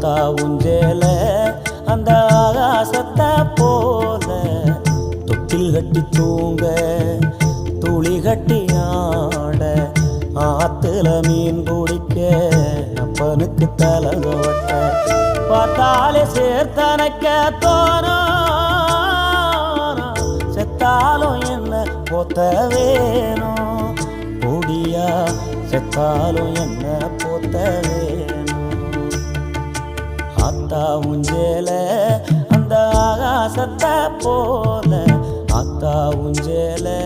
பார்த்தா உஞ்சேல அந்த ஆகாசத்தை போல. தொட்டில் கட்டி தூங்க துளி கட்டி ஆட ஆத்துல மீன் பிடிக்க அப்பனுக்கு தலை தோட்ட பார்த்தாலே சேர்த்தனைக்க தோணும் செத்தாலும் என்ன பொத்த வேணும்? பொடியா செத்தாலும் என்ன பொத்த வேணும்? ஆத்தா உஞ்சேல அந்த ஆகாசத்தை போல. ஆத்தா உஞ்சேலை